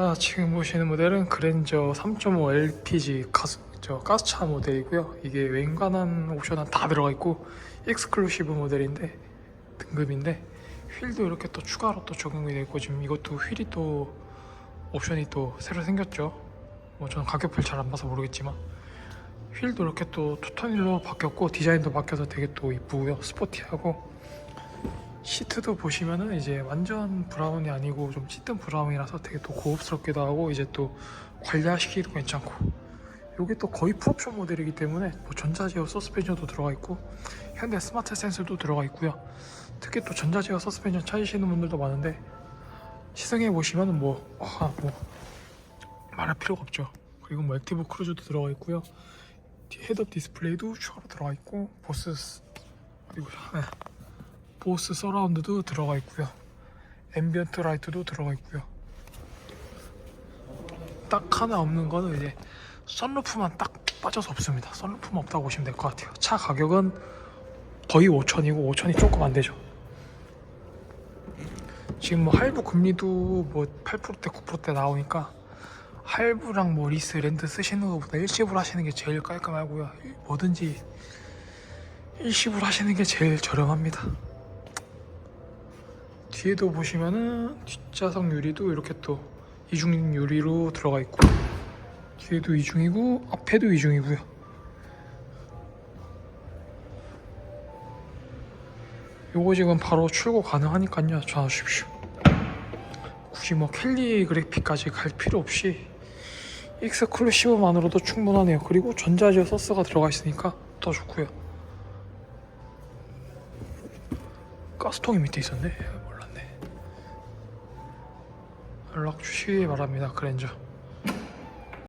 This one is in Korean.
자 지금 보시는 모델은 그랜저 3.5 LPG 가스 저 가스차 모델이고요. 이게 웬간한 옵션은 다 들어가 있고 익스클루시브 모델인데 등급인데 휠도 이렇게 또 추가로 또 적용이 되어 있고 지금 이것도 휠이 또 옵션이 또 새로 생겼죠. 뭐 저는 가격별 잘안 봐서 모르겠지만 휠도 이렇게 또 투톤일로 바뀌었고 디자인도 바뀌어서 되게 또 이쁘고요. 스포티하고 시트도 보시면은 이제 완전 브라운이 아니고 좀 짙은 브라운이라서 되게 또 고급스럽기도 하고 이제 또 관리하시기도 괜찮고. 이게 또 거의 풀옵션 모델이기 때문에 뭐 전자제어 서스펜션도 들어가 있고 현대 스마트 센서도 들어가 있고요. 특히 또 전자제어 서스펜션 찾으시는 분들도 많은데 시승해 보시면은 뭐, 아, 뭐 말할 필요가 없죠. 그리고 뭐 액티브 크루즈도 들어가 있고요. 뒤 헤드업 디스플레이도 추가로 들어가 있고 보스 스- 그리고 네. 보스 서라운드도 들어가 있고요. 앰비언트 라이트도 들어가 있고요. 딱 하나 없는 거는 이제 썬루프만 딱 빠져서 없습니다. 썬루프만 없다고 보시면 될 것 같아요. 차 가격은 거의 5천이고 5천이 조금 안 되죠. 지금 뭐 할부 금리도 뭐 8%대 9%대 나오니까 할부랑 뭐 리스 렌트 쓰시는 것보다 일시불 하시는 게 제일 깔끔하고요. 뭐든지 일시불 하시는 게 제일 저렴합니다. 뒤에도 보시면은 뒷좌석 유리도 이렇게 또 이중 유리로 들어가 있고 뒤에도 이중이고 앞에도 이중이고요. 요거 지금 바로 출고 가능하니까요. 전화 주십시오. 굳이 뭐 캘리 그래픽까지 갈 필요 없이 익스클루시브만으로도 충분하네요. 그리고 전자제어 서스가 들어가 있으니까 더 좋고요. 가스통이 밑에 있었네. 연락 주시기 바랍니다. 그랜저.